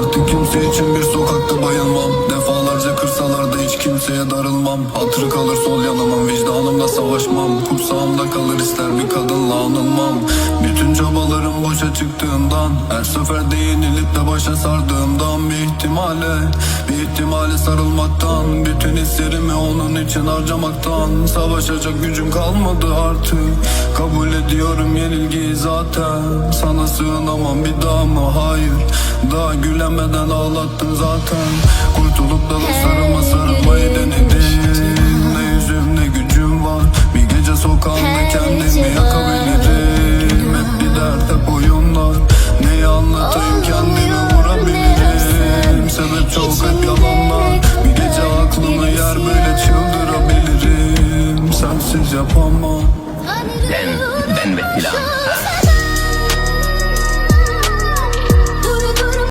Artık kimse için bir sokakta bayılmam Defalarca kırsalar da hiç kimseye darılmam. Hatırı kalır sol yanımın vicdanımla savaşmam. Kursağımda kalır ister bir kadınla anılmam. Bütün çıktığından Her seferde yenilip de başa sardığımdan Bir ihtimale, bir ihtimale sarılmaktan Bütün hislerimi onun için harcamaktan. Savaşacak gücüm kalmadı artık Kabul ediyorum yenilgiyi zaten. Sana sığınamam bir daha mı? Hayır Daha gülemeden ağlattın zaten. Kurtulup da dostlarıma sarılmayı yalanlar. Bir gece aklımı yer böyle çıldırabilirim Sensiz yapamam. Ben, ben ve plan